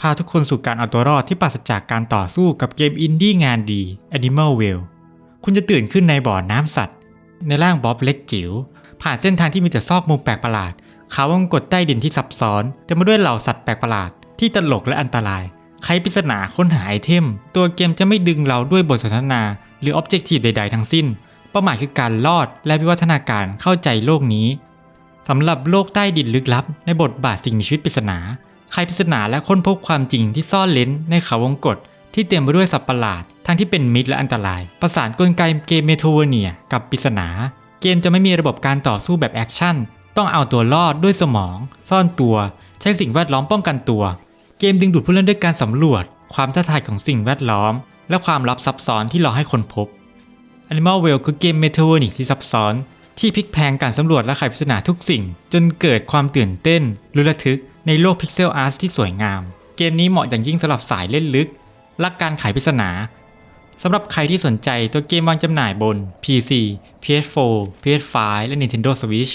พาทุกคนสู่การเอาตัวรอดที่ปราศจากการต่อสู้กับเกมอินดี้งานดี Animal Well คุณจะตื่นขึ้นในบ่อน้ำสัตว์ ในร่างบ๊อบเล็กจิ๋วผ่านเส้นทางที่มีแต่ซอกมุมแปลกประหลาด เขาวงกดใต้ดินที่ซับซ้อนเต็มไปด้วยเหล่าสัตว์แปลกประหลาดที่ตลกและอันตราย ใครปริศนาค้นหาไอเทม ตัวเกมจะไม่ดึงเราด้วยบทสนทนา หรือออบเจกตีฟใด ๆ ทั้งสิ้น เป้าหมายคือการรอดและวิวัฒนาการเข้าใจโลกนี้สำหรับโลกใต้ดินลึกลับ ในบทบาทสิ่งมีชีวิตปริศนา ใครปริศนาและค้นพบความจริงที่ซ่อนเล้นในเขาวงกฏที่เต็มไปด้วยสัตว์ประหลาด ทั้งที่เป็นมิตรและอันตราย ประสานกลไกเกมเมโทรเนียกับปริศนา เกมจะไม่มีระบบการต่อสู้แบบแอคชั่น ต้องเอาตัวรอดด้วยสมอง ซ่อนตัว ใช้สิ่งแวดล้อมป้องกันตัว เกมดึงดูดผู้เล่นด้วยการสำรวจ ความท้าทายของสิ่งแวดล้อม และความลับซับซ้อนที่รอให้คนพบ Animal Well คือเกมเมโทรนิกที่ซับซ้อนที่พลิกแพงการสำรวจและไขปริศนาทุกสิ่ง จนเกิดความตื่นเต้น ลุ้นระทึก ในโลกพิกเซลอาร์ตที่สวยงาม เกมนี้เหมาะอย่างยิ่งสำหรับสายเล่นลึก รักการไขปริศนาสำหรับใครที่สนใจตัวเกมวางจำหน่ายบน PC PS4 PS5 และ Nintendo Switch